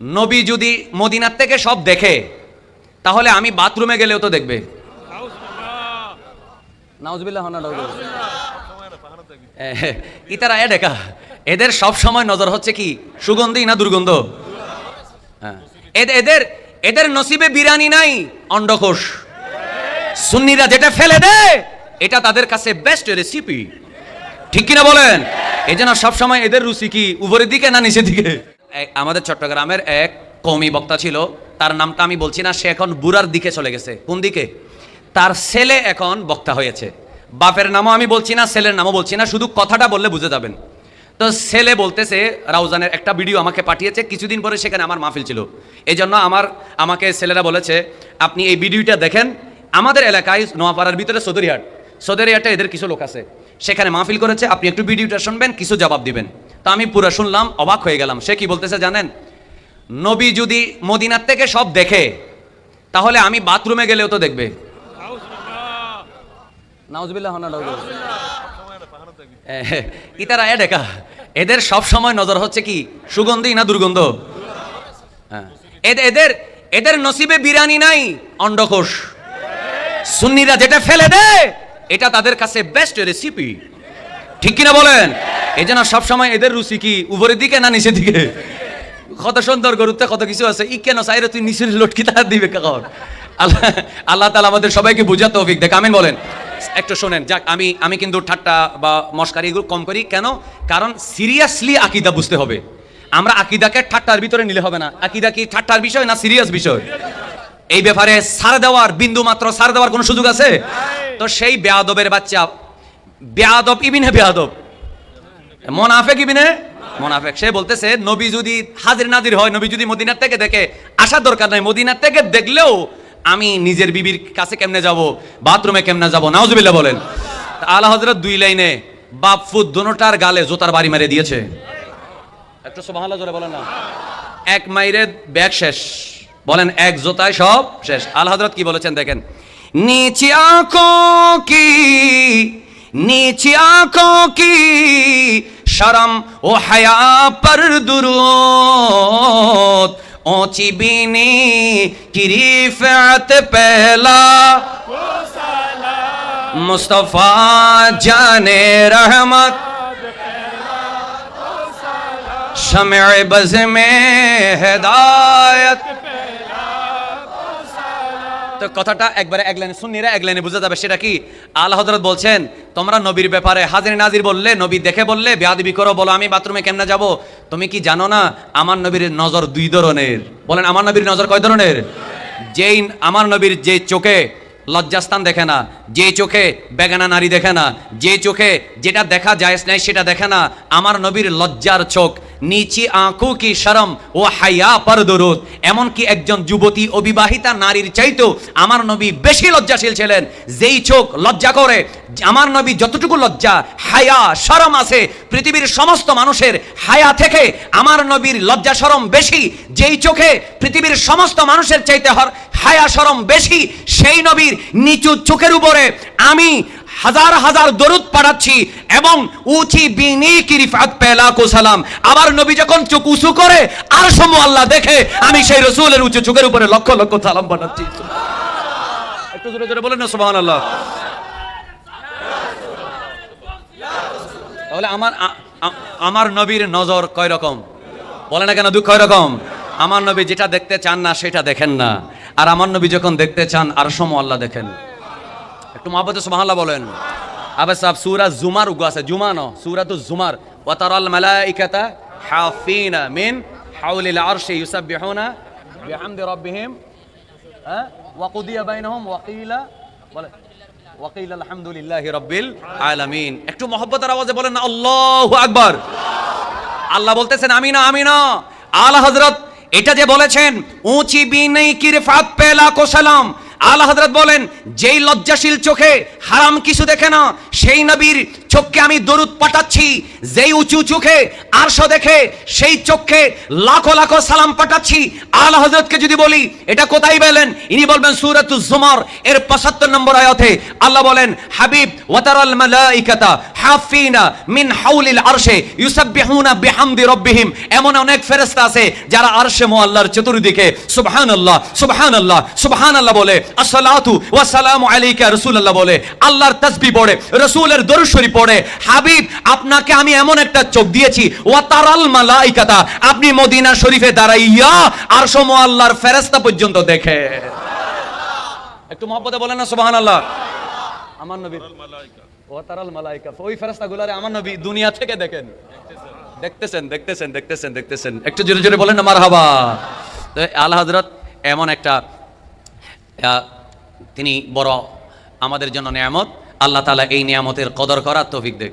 নবী যদি মদিনার থেকে সব দেখে, তাহলে আমি বাথরুমে গেলেও তো দেখবে। ইতারা এ ডেকা, এদের সব সময় নজর হচ্ছে কি, সুগন্ধি না দুর্গন্ধ? হ্যাঁ। এদের এদের নসিবে বিরানি নাই অন্ডকোষ সুন্নিরা যেটা ফেলে দেয়, এটা তাদের কাছে বেস্ট রেসিপি ঠিক কিনা বলেন? এই জন্য সবসময় এদের রুচি কি, উপরের দিকে না নিচের দিকে? আমাদের চট্টগ্রামের এক কমি বক্তা ছিল, তার নামটা আমি বলছি না, সে এখন বুড়ার দিকে চলে গেছে। কোন দিকে? তার ছেলে এখন বক্তা হয়েছে। বাপের নামও আমি বলছি না, ছেলের নামও বলছি না, শুধু কথাটা বললে বুঝে যাবেন। তো ছেলে বলতেছে, রাউজানের একটা ভিডিও আমাকে পাঠিয়েছে, কিছুদিন পরে সেখানে আমার মাহফিল ছিল। এই জন্য আমার, আমাকে ছেলেরা বলেছে, আপনি এই ভিডিওটা দেখেন, আমাদের এলাকায় নোয়াপাড়ার ভিতরে সদরিহাট সদরিহাটে এদের কিছু লোক আছে। সেখানে মাহফিল করেছে, আপনি একটু ভিডিওটা শুনবেন, কিছু জবাব দিবেন। তো আমি পুরো শুনলাম, অবাক হয়ে গেলাম। সে কি বলতেছে জানেন? নবী যদি মদিনার থেকে সব দেখে, তাহলে আমি বাথরুমে গেলেও তো দেখবে। না ইতারা, এ, ডেকা, এদের সব সময় নজর হচ্ছে কি, সুগন্ধি না দুর্গন্ধ? হ্যাঁ। এদ- এদের এদের নসিবে বিরানি নাই, অন্ডকোষ। সুন্নিরা যেটা ফেলে দেয়, এটা তাদের কাছে বেস্ট রেসিপি ঠিক কিনা বলেন? এই জন্য সবসময় এদের রুচি কি? উপরের দিকে না নিচের দিকে? কত সুন্দর গরুতে কত কিছু আছে। ই কেন চাইরে তুই নিচের লটকি তার দিবে কখন? আল্লাহ আল্লাহ তালা আমাদের সবাইকে বুঝাতে অভিক দেখ। আমিন বলেন। একটু শোনেন, যাক, আমি আমি কিন্তু ঠাট্টা বা মস্কারি এগুলো কম করি। কেন? কারণ সিরিয়াসলি আকিদা বুঝতে হবে। আমরা আকিদাকে ঠাট্টার ভিতরে নিলে হবে না। আকিদা কি ঠাট্টার বিষয় না সিরিয়াস বিষয়? এই ব্যাপারে সার দেওয়ার, বিন্দু মাত্র সার দেওয়ার কোনো সুযোগ আছে? তো সেই বেয়াদবের বাচ্চা, বেয়াদব ইবিনে বেয়াদব মোনাফেক ইবিনে মোনাফেক, সে বলতেছে, নবী যদি হাজির নাজির হয়, নবী যদি মদিনার থেকে দেখে, আসার দরকার নাই, মদিনার থেকে দেখলেও আমি নিজের বিবির কাছে কেমনে যাব, বাথরুমে কেমনে যাব, নাউজুবিল্লাহ বলেন। আলা হজরত দুই লাইনে, বাপ ফুদ দোনোটার গালে জোতার বাড়ি মেরে দিয়েছে। একটু সুবহানাল্লাহ জোরে বলেন না। এক মাইরে ব্যাগ শেষ। বলেন, এক জোতায় সব শেষ। আল হজরত কি বলেছেন দেখেন। নিচে আঁখো কি, নিচে আঁখো কি شرم و حیا پر درود۔ اونچی بینی کی ریفعت پہلا۔ مصطفیٰ جان رحمت۔ شمع بز میں ہدایت۔ তো কথাটা একবারে এক লাইনে সুন্নিরা এক লাইনে বুঝে যাবে, সেটা কি? আল্লাহ হজরত বলছেন, তোমরা নবীর ব্যাপারে হাজির নাজির বললে, নবী দেখে বললে, বেয়াদবি করো, বলো আমি বাথরুমে কেমনে যাব? তুমি কি জানো না, আমার নবীর নজর দুই ধরনের। বলেন, আমার নবীর নজর কয় ধরনের? যেই আমার নবীর যে চোখে লজ্জাস্থান দেখে না, যে চোখে বেগানা নারী দেখে না, যে চোখে যেটা দেখা যায় নাই সেটা দেখে না, আমার নবীর লজ্জার চোখ নিচি আঁকু কি শরম ও হাইয়া পর দরুদ। এমনকি একজন যুবতী অবিবাহিতা নারীর চাইতেও আমার নবী বেশি লজ্জাশীল ছিলেন। যেই চোখ লজ্জা করে, আমার নবী যতটুকু লজ্জা, হায়া শরম আছে। পৃথিবীর সমস্ত মানুষের হায়া থেকে আমার নবীর লজ্জা শরম বেশি। যেই চোখে পৃথিবীর সমস্ত মানুষের চাইতে হর হায়া শরম বেশি, সেই নবীর নিচু চোখের উপরে আমি হাজার হাজার দরুদ পাঠাচ্ছি এবং উচি বিনি কিরিফাত পেলা সালাম। আবার নবী যখন চোখ উঁচু করে আর সমু আল্লাহ দেখে, আমি সেই রসুলের উঁচু চোখের উপরে লক্ষ লক্ষ সালাম পাঠাচ্ছি। একটু জোরে জোরে বলেন না আল্লাহ তাহলে আমার আমার নবীর নজর কয় রকম? বলে না কেন, দুঃখ কয় রকম? আমার নবী যেটা দেখতে চান না, সেটা দেখেন না। আর আমার নবী যখন দেখতে চান, আর সম আল্লাহ দেখেন। একটু মহাবতে সুবহানাল্লাহ বলেন। আবে সাহেব, সূরা জুমার উগো আছে জুমা ন সূরাতুজ জুমার। ওয়া তারাল মালাইকাতা হাফিনা মিন হাউলিল আরশি ইউসাব্বিহুনা বিহামদি রাব্বিহিম হ্যাঁ? ওয়া কুদিয়া বাইনাহুম, ওয়া কিলা, বলে ওয়াকিল আলহামদুলিল্লাহি রাব্বিল আলামিন। একটু মহব্বতের আওয়াজে বলেন, আল্লাহু আকবার। আল্লাহ বলতেছেন আমি না আমি না আলা হযরত, এটা যে বলেছেন, উঁচি বিনই কিরফাত পেলা কোসালাম আলা হযরত বলেন, যেই লজ্জাশীল চোখে হারাম কিছু দেখে না, সেই নবীর চোখকে আমি দরুদ পাঠাচ্ছি। যেই উঁচু চোখে আরশ দেখে, সেই চোখে লাখো লাখো সালাম পাঠাচ্ছি। আল্লাহ হজরতকে যদি বলি, এটা কোথায় পেলেন? ইনি বলবেন সুরাতুজ জুমার এর 75 নম্বর আয়াতে। আল্লাহ বলেন, হাবিব ওয়াতারাল মালাইকাতা মিন হাউলিল আরশে ইউসাব্বিহুনা বিহামদি রাব্বিহিম। এমন অনেক ফেরেশতা আছে যারা আরশে মুআল্লার চতুর্দিকে সুবহানাল্লাহ সুবহানাল্লাহ সুবহানাল্লাহ বলে, আসসালাতু ওয়া সালামু আলাইকা রাসূলুল্লাহ বলে, আল্লাহর তাসবিহ পড়ে, রাসূলের দরুদ শরীফ পড়ে। হাবিব, আপনাকে আমি এমন একটা চোখ দিয়েছি ওয়াতারাল মালাইকাতা, আপনি মদিনা শরীফে দাঁড়াইয়া আরশ মুআল্লার ফেরেশতা পর্যন্ত দেখে একটু মহব্বতে বলেন না সুবহানাল্লাহ। আমার নবী। ওয়াতারাল মালাইকা। ওই ফেরেশতাগুলারে আমার নবী দুনিয়া থেকে দেখেন। দেখতেছেন দেখতেছেন দেখতেছেন দেখতেছেন। একটু জোরে জোরে বলেন না মারহাবা। তো আল হযরত এমন একটা তিনি বড় আমাদের জন্য নিয়ামত। আল্লাহ তালা এই নিয়ামতের কদর করার তৌফিক দেখ